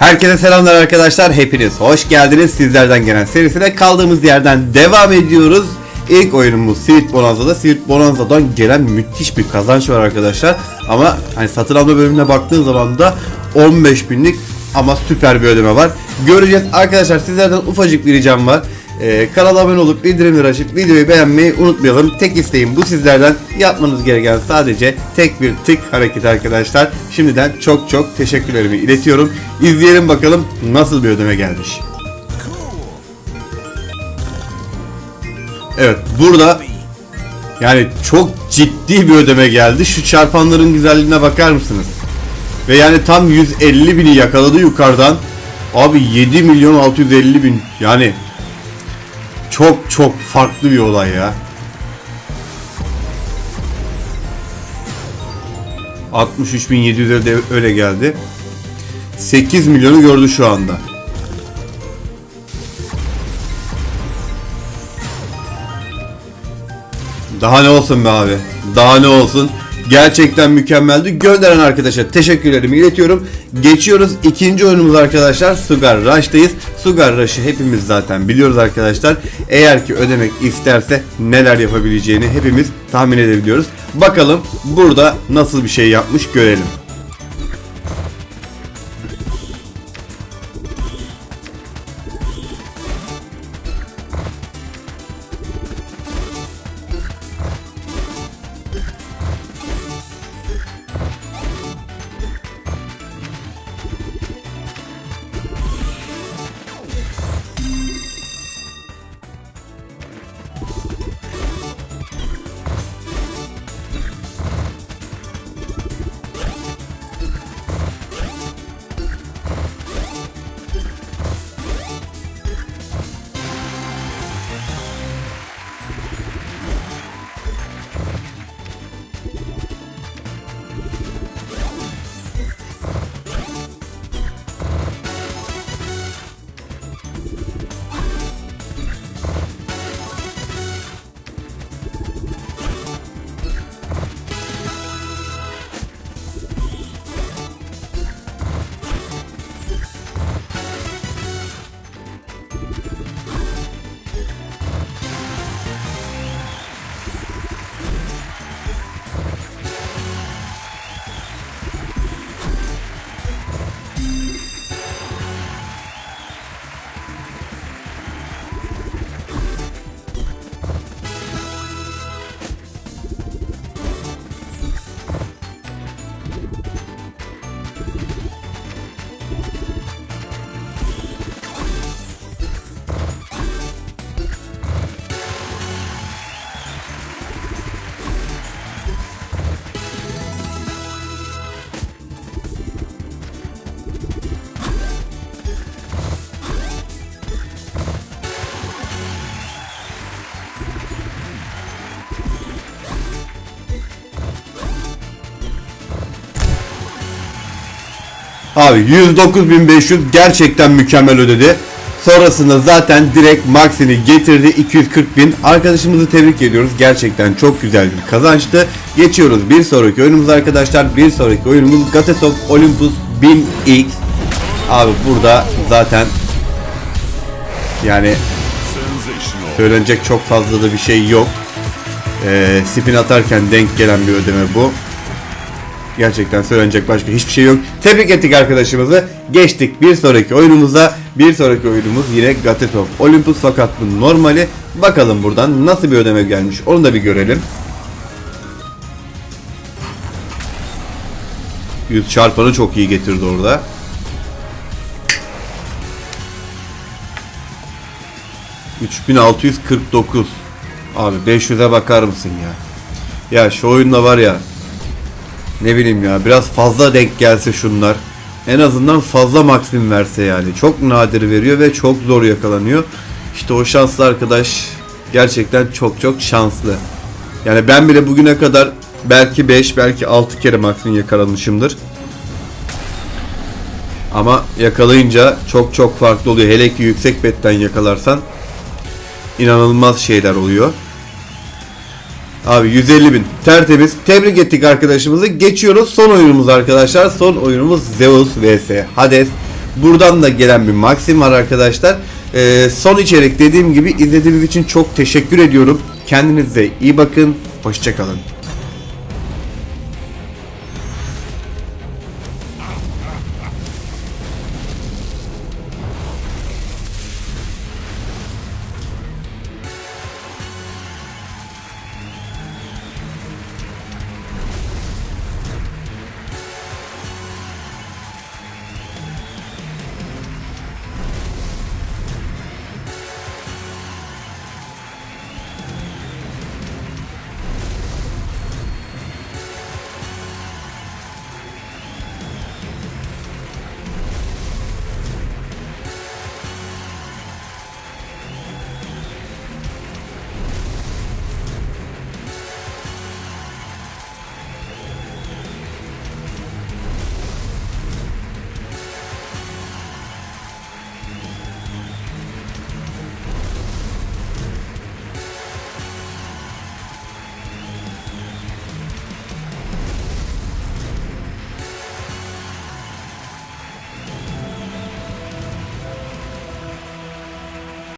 Herkese selamlar arkadaşlar. Hepiniz hoş geldiniz. Sizlerden gelen serisine kaldığımız yerden devam ediyoruz. İlk oyunumuz Sweet Bonanza'da. Sweet Bonanza'dan gelen müthiş bir kazanç var arkadaşlar. Ama hani satın alma bölümüne baktığın zaman da 15 binlik ama süper bir ödeme var. Göreceğiz. Arkadaşlar sizlerden ufacık bir ricam var. Ee, kanala abone olup bildirimleri açıp videoyu beğenmeyi unutmayalım. Tek isteğim bu sizlerden. Yapmanız gereken sadece tek bir tık hareket arkadaşlar. Şimdiden çok çok teşekkürlerimi iletiyorum. İzleyelim bakalım nasıl bir ödeme gelmiş. Evet burada yani çok ciddi bir ödeme geldi. Şu çarpanların güzelliğine bakar mısınız? Ve yani tam 150 bini yakaladı yukarıdan. Abi 7 milyon 650 bin yani çok çok farklı bir olay ya. 63.700'e de öyle geldi. 8 milyonu gördü şu anda. Daha ne olsun be abi. Daha ne olsun. Gerçekten mükemmeldi. Gönderen arkadaşa teşekkürlerimi iletiyorum. Geçiyoruz ikinci oyunumuz arkadaşlar. Sugar Rush'tayız. Sugar Rush'ı hepimiz zaten biliyoruz arkadaşlar. Eğer ki ödemek isterse neler yapabileceğini hepimiz tahmin edebiliyoruz. Bakalım burada nasıl bir şey yapmış görelim. Abi 109.500 gerçekten mükemmel ödedi. Sonrasında zaten direkt Max'ini getirdi 240.000. Arkadaşımızı tebrik ediyoruz. Gerçekten çok güzel bir kazançtı. Geçiyoruz bir sonraki oyunumuz arkadaşlar. Bir sonraki oyunumuz of Olympus 1000X. Abi burada zaten yani söylenecek çok fazla da bir şey yok. Ee, spin atarken denk gelen bir ödeme bu. Gerçekten söylenecek başka hiçbir şey yok. Tebrik ettik arkadaşımızı. Geçtik bir sonraki oyunumuza. Bir sonraki oyunumuz yine of Olympus fakat bu normali. Bakalım buradan nasıl bir ödeme gelmiş onu da bir görelim. 100 çarpanı çok iyi getirdi orada. ...3649... Abi 500'e bakar mısın ya? Ya şu oyunda var ya... Ne bileyim ya biraz fazla denk gelse şunlar. En azından fazla maksim verse yani. Çok nadir veriyor ve çok zor yakalanıyor. İşte o şanslı arkadaş gerçekten çok çok şanslı. Yani ben bile bugüne kadar belki 5 belki 6 kere maksim yakalamışımdır. Ama yakalayınca çok çok farklı oluyor. Hele ki yüksek betten yakalarsan inanılmaz şeyler oluyor. Abi 150 bin tertemiz. Tebrik ettik arkadaşımızı. Geçiyoruz son oyunumuz arkadaşlar. Son oyunumuz Zeus vs Hades. Buradan da gelen bir Maxim var arkadaşlar. Ee, son içerik dediğim gibi izlediğiniz için çok teşekkür ediyorum. Kendinize iyi bakın. Hoşçakalın.